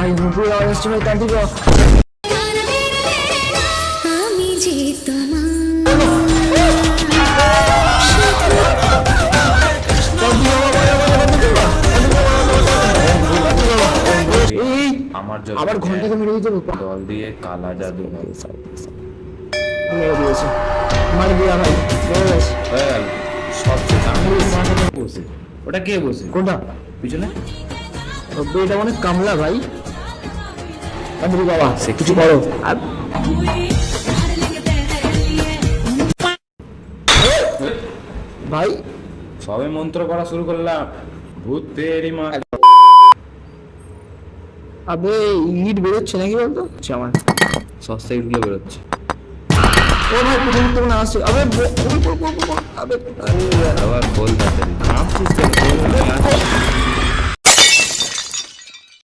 ভাই নুপুর তান্ত্রিক আমি যে আমার আবার ঘন্টাকে মেরে দিতে হবে জল দিয়ে কালা জাদু মেরে দিয়েছে। মার দিয়া ভাই। মেরে গেছে। সব বসে ওটা কে বসে কোনটা? পিছনে? তবে এটা অনেক কামলা ভাই। তান্ত্রিক বাবা সে কিছু করো ভাই। সবে মন্ত্র করা শুরু করলাম। ভূত তেরি মা আবে ইট বেরোচ্ছে নাকি বলতো? আমার। সস্তা ইটগুলো বেরোচ্ছে। ও ভাই প্রথম তো না? আসছে। আবে আবার খোল তাড়াতাড়ি কাঁপছিস কেন?